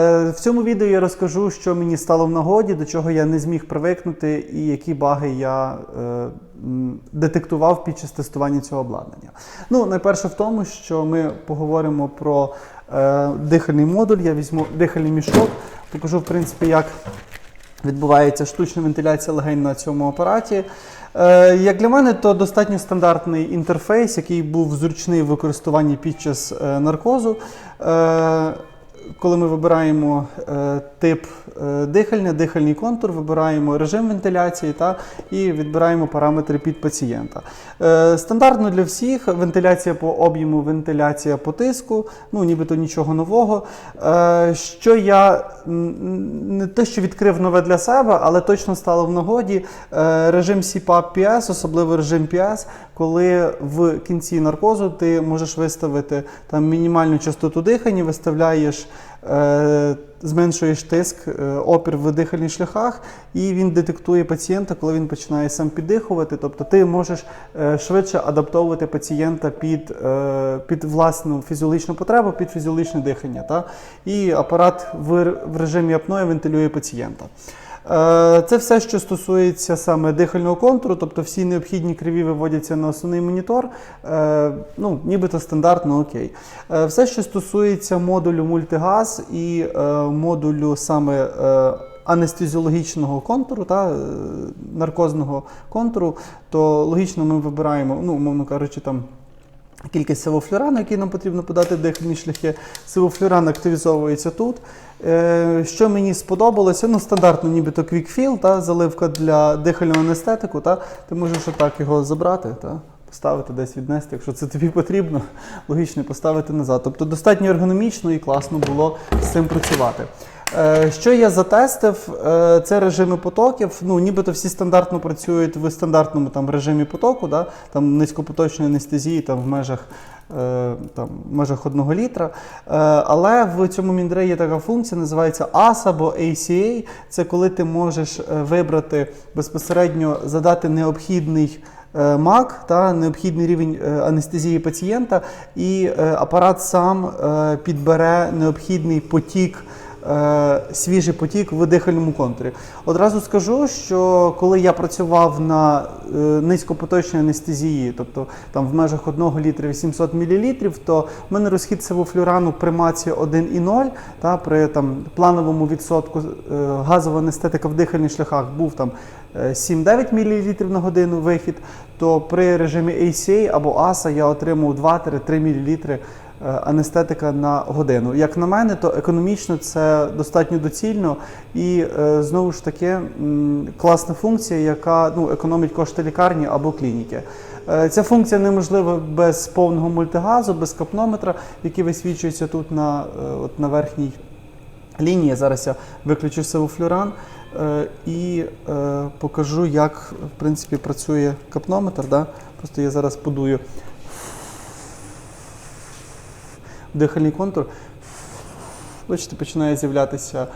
Е, В цьому відео я розкажу, що мені стало в нагоді, до чого я не зміг привикнути, і які баги я е, детектував під час тестування цього обладнання. Ну, найперше в тому, що ми поговоримо про е, дихальний модуль. Я візьму дихальний мішок, покажу, в принципі, як відбувається штучна вентиляція легень на цьому апараті. Е, Як для мене, то достатньо стандартний інтерфейс, який був зручний в використуванні під час е, наркозу. Е, Коли ми вибираємо е, тип е, дихальня, дихальний контур, вибираємо режим вентиляції та, і відбираємо параметри під пацієнта. Е, стандартно для всіх вентиляція по об'єму, вентиляція по тиску, ну нібито нічого нового. Що я не те, що відкрив нове для себе, але точно стало в нагоді режим CPAP PS, особливо режим PS, коли в кінці наркозу ти можеш виставити там мінімальну частоту дихання, виставляєш. Е, Зменшуєш тиск, е, опір в дихальних шляхах, і він детектує пацієнта, коли він починає сам піддихувати. Тобто ти можеш е, швидше адаптовувати пацієнта під, під власну фізіологічну потребу, під фізіологічне дихання. Та? І апарат в режимі апної вентилює пацієнта. Е, Це все, що стосується саме дихального контуру, тобто всі необхідні криві виводяться на основний монітор. Е, Ну, нібито стандартно окей. Е, Все, що стосується модулю мультигаз і модулю саме анестезіологічного контуру та наркозного контуру, то логічно ми вибираємо, ну, умовно кажучи, там. Кількість севофлюрану, який нам потрібно подати дихальні шляхи. Севофлюран активізовується тут. Е, що мені сподобалося, ну стандартно, нібито квікфіл, та, заливка для дихального анестетику. Та, ти можеш отак його забрати, та, поставити десь віднести, якщо це тобі потрібно, логічно поставити назад. Тобто достатньо ергономічно і класно було з цим працювати. Е, Що я затестив, е, це режими потоків. Ну, нібито всі стандартно працюють в стандартному там, режимі потоку, да? там низькопоточної анестезії там, в межах е, там, в межах 1 літра. Але в цьому Міндре є така функція, називається AS або ACA. Це коли ти можеш вибрати безпосередньо задати необхідний. МАК та необхідний рівень анестезії пацієнта, і апарат сам підбере необхідний потік е, свіжий потік в дихальному контурі. Одразу скажу, що коли я працював на е, низькопоточній анестезії, тобто там в межах 1 літра 800 мл, то в мене розхід севофлюрану при маці 1,0, та при там плановому відсотку е, газова анестетика в дихальних шляхах був там е, 7-9 мл на годину вихід, то при режимі ACA або ASA я отримав 2-3 мл е, анестетика на годину. Як на мене, то економічно це достатньо доцільно і е, знову ж таки класна функція, яка ну, економить кошти лікарні або клініки. Е, Ця функція неможлива без повного мультигазу, без капнометра, який висвічується тут на, е, от на верхній лінії. Зараз я виключу севофлюран е, і е, покажу, як в принципі працює капнометр. Да? Просто я зараз подую дихальний контур. Бачите, починає з'являтися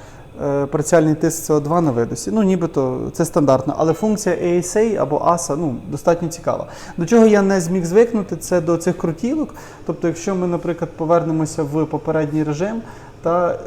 е, парціальний тиск СО2 на видосі. Ну, нібито це стандартно, але функція ASA або ASA ну, достатньо цікава. До чого я не зміг звикнути, це до цих крутілок. Тобто, якщо ми, наприклад, повернемося в попередній режим та е,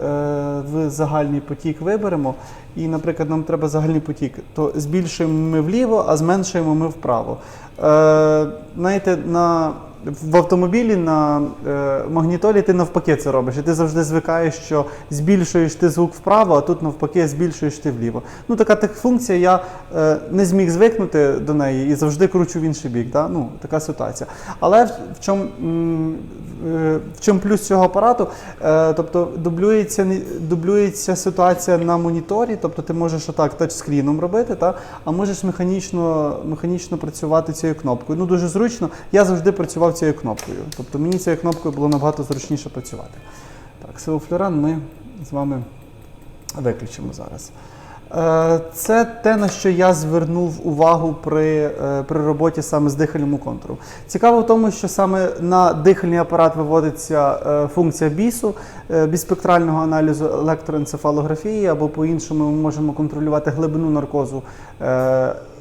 в загальний потік виберемо, і, наприклад, нам треба загальний потік, то збільшуємо ми вліво, а зменшуємо ми вправо. Е, знаєте, на в автомобілі на е, магнітолі ти навпаки це робиш. І ти завжди звикаєш, що збільшуєш ти звук вправо, а тут навпаки збільшуєш ти вліво. Ну така так функція, я е, не зміг звикнути до неї і завжди кручу в інший бік. Да? Ну, така ситуація. Але в, в чому е, в чому плюс цього апарату? Е, тобто дублюється, дублюється ситуація на моніторі, тобто ти можеш отак тачскріном робити, та? а можеш механічно, механічно працювати цією кнопкою. Ну дуже зручно. Я завжди працював цією кнопкою. Тобто мені цією кнопкою було набагато зручніше працювати. Так, силофлюран ми з вами виключимо зараз. Е, Це те, на що я звернув увагу при, е, при роботі саме з дихальним контуром. Цікаво в тому, що саме на дихальний апарат виводиться е, функція бісу, біспектрального аналізу електроенцефалографії, або по-іншому ми можемо контролювати глибину наркозу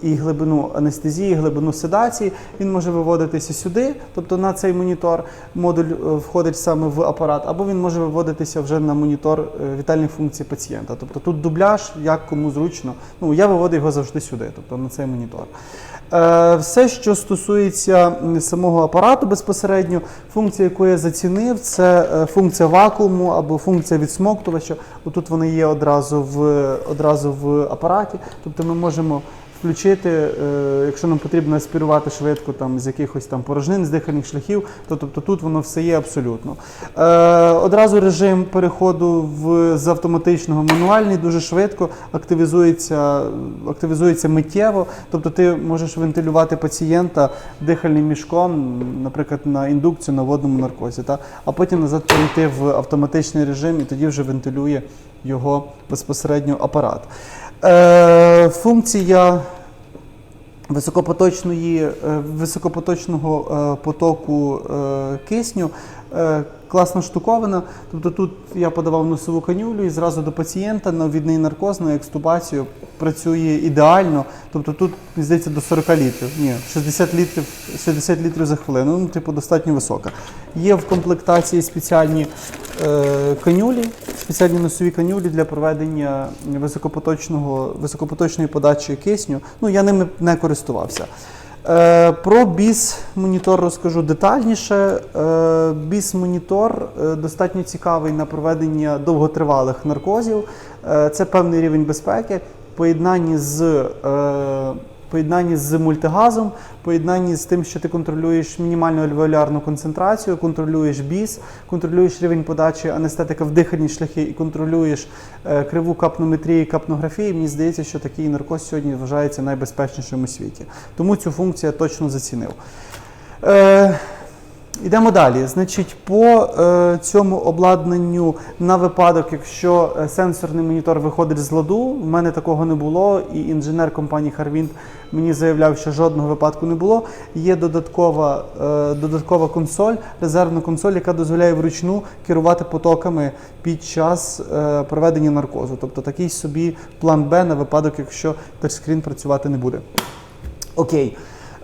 і глибину анестезії, глибину седації. Він може виводитися сюди, тобто на цей монітор. Модуль е, входить саме в апарат, або він може виводитися вже на монітор е, вітальних функцій пацієнта. Тобто тут дубляж, як кому зручно. Ну я виводив його завжди сюди, тобто на цей монітор. Е, Все, що стосується самого апарату безпосередньо, функція, яку я зацінив, це функція вакууму або функція відсмоктувача. Отут вони є одразу в, одразу в апараті. Тобто ми можемо включити, е, якщо нам потрібно аспірувати швидко там, з якихось там порожнин, з дихальних шляхів, то тобто тут воно все є абсолютно. Е, одразу режим переходу в, з автоматичного мануальний дуже швидко активізується, активізується миттєво. Тобто ти можеш вентилювати пацієнта дихальним мішком, наприклад, на індукцію на водному наркозі, та? а потім назад перейти в автоматичний режим і тоді вже вентилює його безпосередньо апарат. Е, функція високопоточної, е, високопоточного е, потоку е, кисню Класно класна штуковина. Тобто тут я подавав носову канюлю і зразу до пацієнта на відний наркоз, на екстубацію працює ідеально. Тобто тут, здається, до 40 літрів. Ні, 60 літрів, 60 літрів за хвилину. Ну, типу, достатньо висока. Є в комплектації спеціальні е, канюлі, спеціальні носові канюлі для проведення високопоточного, високопоточної подачі кисню. Ну, я ними не користувався. Е, Про BIS-монітор розкажу детальніше. Е, BIS-монітор е, достатньо цікавий на проведення довготривалих наркозів. Це певний рівень безпеки. Поєднанні з, е, поєднанні з мультигазом, поєднанні з тим, що ти контролюєш мінімальну альвеолярну концентрацію, контролюєш біс, контролюєш рівень подачі анестетика в дихальні шляхи і контролюєш е, криву капнометрії, капнографії. Мені здається, що такий наркоз сьогодні вважається найбезпечнішим у світі. Тому цю функцію я точно зацінив. Е, Йдемо далі. Значить, по е, цьому обладнанню на випадок, якщо е, сенсорний монітор виходить з ладу, в мене такого не було, і інженер компанії Harvint мені заявляв, що жодного випадку не було. Є додаткова, е, додаткова консоль, резервна консоль, яка дозволяє вручну керувати потоками під час е, проведення наркозу. Тобто такий собі план Б на випадок, якщо тачскрін працювати не буде. Окей.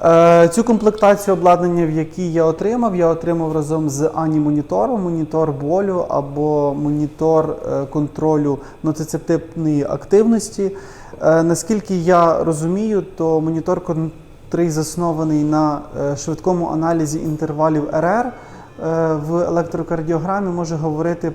Е, Цю комплектацію обладнання, в якій я отримав, я отримав разом з Ані монітором, монітор болю або монітор е, контролю ноцицептивної активності. Е, Наскільки я розумію, то монітор, котрий заснований на швидкому аналізі інтервалів РР, в електрокардіограмі може говорити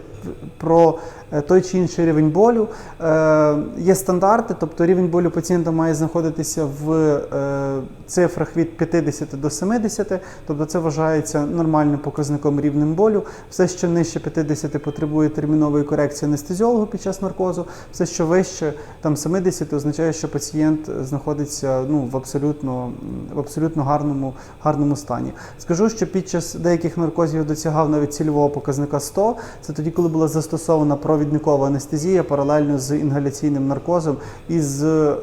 про той чи інший рівень болю. Е, Є стандарти, тобто рівень болю пацієнта має знаходитися в е, цифрах від 50 до 70, тобто це вважається нормальним показником рівнем болю. Все, що нижче 50 потребує термінової корекції анестезіологу під час наркозу, все, що вище там 70, означає, що пацієнт знаходиться ну, в абсолютно, в абсолютно гарному, гарному стані. Скажу, що під час деяких наркозів досягав навіть цільового показника 100. Це тоді, коли була застосована провідникова анестезія паралельно з інгаляційним наркозом і з, е,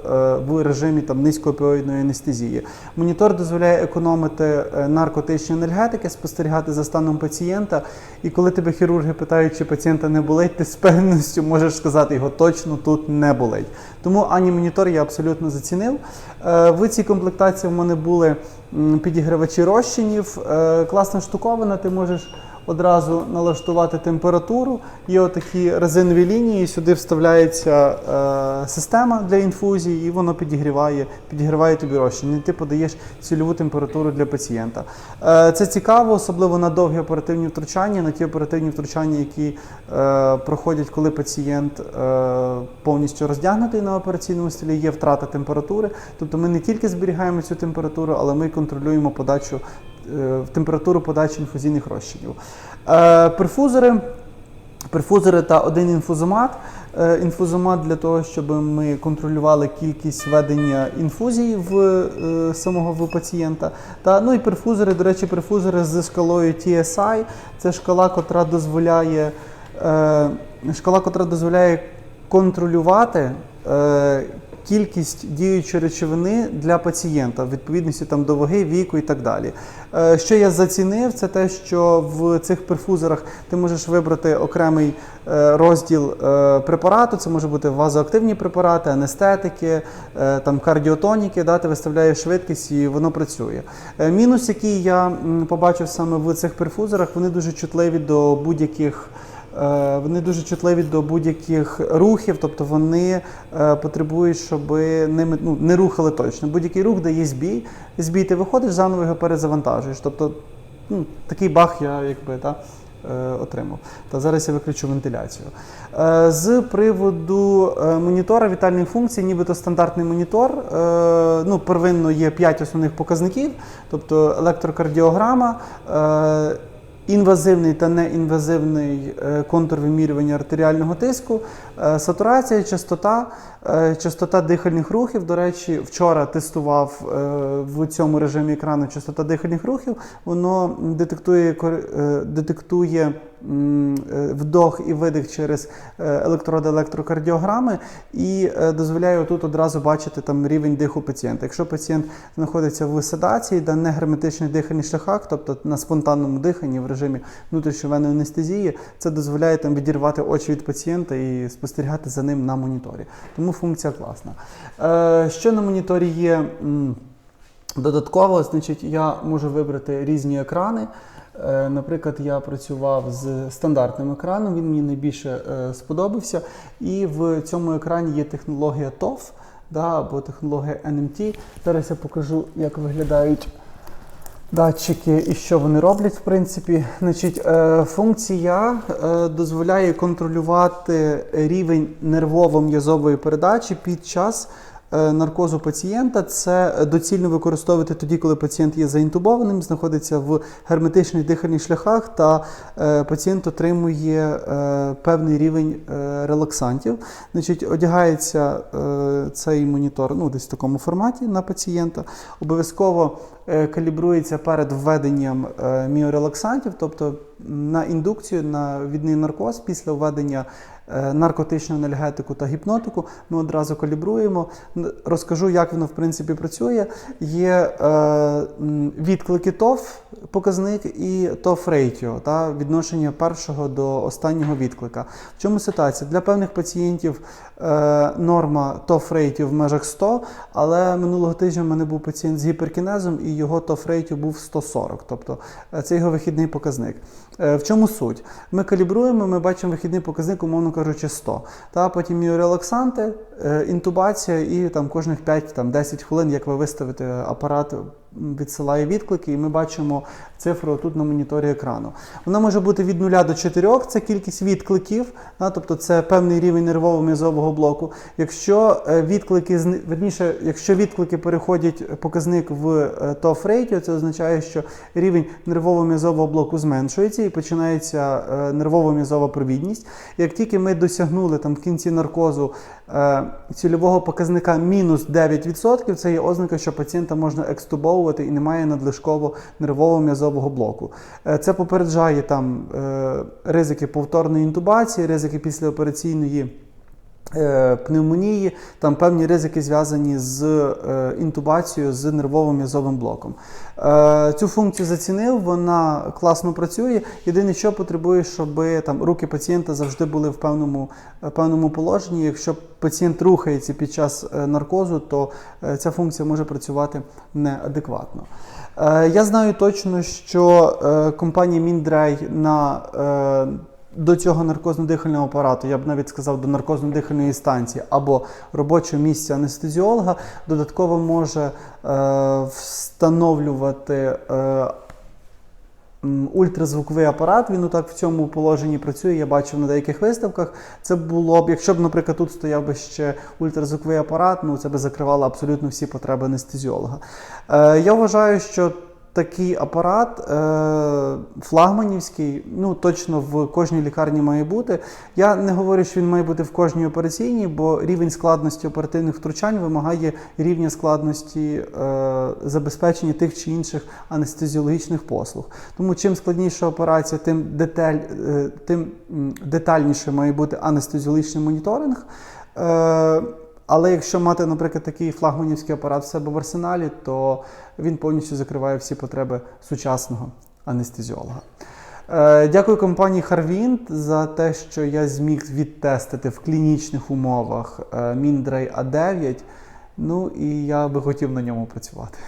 в режимі там, низькоопіоїдної анестезії. Монітор дозволяє економити е, наркотичні енергетики, спостерігати за станом пацієнта. І коли тебе хірурги питають, чи пацієнта не болить, ти з певністю можеш сказати, його точно тут не болить. Тому ані монітор я абсолютно зацінив. Е, В цій комплектації в мене були м, підігрівачі розчинів. Е, Класна штуковина, ти можеш одразу налаштувати температуру. Є отакі резинові лінії, сюди вставляється е, система для інфузії, і воно підігріває, підігріває тобі розчин. І ти подаєш цільову температуру для пацієнта. Е, це цікаво, особливо на довгі оперативні втручання, на ті оперативні втручання, які проходять, коли пацієнт повністю роздягнутий на операційному столі, є втрата температури. Тобто ми не тільки зберігаємо цю температуру, але ми контролюємо подачу е, температуру подачі інфузійних розчинів. Е, Перфузори. Перфузори та один інфузомат. Е, Інфузомат для того, щоб ми контролювали кількість введення інфузій в самого в пацієнта. Та ну і перфузори, до речі, перфузори з шкалою TSI. Це шкала, котра дозволяє шкала, котра дозволяє контролювати кількість діючої речовини для пацієнта в відповідності там, до ваги, віку і так далі. Е, що я зацінив, це те, що в цих перфузорах ти можеш вибрати окремий е, розділ е, препарату. Це може бути вазоактивні препарати, анестетики, там кардіотоніки. Да, ти виставляєш швидкість і воно працює. Мінус, який я побачив саме в цих перфузорах, вони дуже чутливі до будь-яких. Е, Вони дуже чутливі до будь-яких рухів, тобто вони е, потребують, щоб ними ну, не рухали точно. Будь-який рух дає збій. Збій ти виходиш, заново його перезавантажуєш. Тобто ну, такий баг я якби та, е, отримав. Та зараз я виключу вентиляцію. З приводу монітора вітальних функцій, нібито стандартний монітор. Ну, первинно є 5 основних показників, тобто електрокардіограма. Інвазивний та неінвазивний е, контур вимірювання артеріального тиску, е, сатурація, частота, частота дихальних рухів. До речі, вчора тестував е, в цьому режимі екрану частота дихальних рухів. Воно детектує, е, детектує е, вдох і видих через е, електроди електрокардіограми і е, дозволяє тут одразу бачити там рівень диху пацієнта. Якщо пацієнт знаходиться в седації, де не герметичних дихальних шляхах, тобто на спонтанному диханні в режимі внутрішньовенної анестезії, це дозволяє там відірвати очі від пацієнта і спостерігати за ним на моніторі. Тому функція класна. Е, Що на моніторі є? Додатково, значить, я можу вибрати різні екрани. Е, Наприклад, я працював з стандартним екраном, він мені найбільше е, сподобався. І в цьому екрані є технологія TOF да, або технологія NMT. Зараз я покажу, як виглядають датчики і що вони роблять, в принципі. Значить, е, функція е, дозволяє контролювати рівень нервово-м'язової передачі під час е, наркозу пацієнта. Це доцільно використовувати тоді, коли пацієнт є заінтубованим, знаходиться в герметичних дихальних шляхах, та пацієнт отримує певний рівень релаксантів. Значить, одягається цей монітор ну, десь в такому форматі на пацієнта. Обов'язково калібрується перед введенням е, міорелаксантів, тобто на індукцію, на відний наркоз після введення е, наркотичного анальгетику та гіпнотику. Ми одразу калібруємо. Розкажу, як воно в принципі працює. Є е, відклики ТОФ, показник і ТОФ рейтіо, та відношення першого до останнього відклика. В чому ситуація? Для певних пацієнтів е, норма ТОФ рейтіо в межах 100, але минулого тижня в мене був пацієнт з гіперкінезом і його ТОФ рейтіо був 140, тобто е, це його вихідний показник. Е, В чому суть? Ми калібруємо, ми бачимо вихідний показник, умовно кажучи, 100. Та потім міорелаксанти, релаксанти, інтубація і там кожних 5-10 хвилин, як ви виставите апарат, відсилає відклики, і ми бачимо цифру тут на моніторі екрану. Вона може бути від 0 до 4, це кількість відкликів, тобто це певний рівень нервово-м'язового блоку. Якщо е, відклики верніше, якщо відклики переходять показник в е, ТОФ рейтіо, це означає, що рівень нервово-м'язового блоку зменшується і починається е, нервово-м'язова провідність. Як тільки ми досягнули там в кінці наркозу цільового показника мінус 9%, це є ознака, що пацієнта можна екстубовувати і немає надлишково нервово-м'язового блоку. Е, Це попереджає там е, ризики повторної інтубації, ризики післяопераційної. Е, Пневмонії, там певні ризики зв'язані з е, інтубацією з нервовим м'язовим блоком. Е, цю функцію зацінив, вона класно працює. Єдине, що потребує, щоб там руки пацієнта завжди були в певному, певному положенні. Якщо пацієнт рухається під час наркозу, то ця функція може працювати неадекватно. Я знаю точно, що компанія Міндрей на до цього наркозно-дихального апарату, я б навіть сказав, до наркозно-дихальної станції або робочого місця анестезіолога, додатково може е, встановлювати е, ультразвуковий апарат. Він отак в цьому положенні працює. Я бачив на деяких виставках. Це було б, якщо б, наприклад, тут стояв би ще ультразвуковий апарат, ну це би закривало абсолютно всі потреби анестезіолога. Е, я вважаю, що такий апарат е, флагманівський, ну точно в кожній лікарні має бути. Я не говорю, що він має бути в кожній операційній, бо рівень складності оперативних втручань вимагає рівня складності е, забезпечення тих чи інших анестезіологічних послуг. Тому чим складніша операція, тим, деталь, е, тим детальніше має бути анестезіологічний моніторинг. Але якщо мати, наприклад, такий флагманівський апарат в себе в арсеналі, то він повністю закриває всі потреби сучасного анестезіолога. Е, Дякую компанії Харвінт за те, що я зміг відтестити в клінічних умовах Міндрей Mindray A9. Ну і я би хотів на ньому працювати.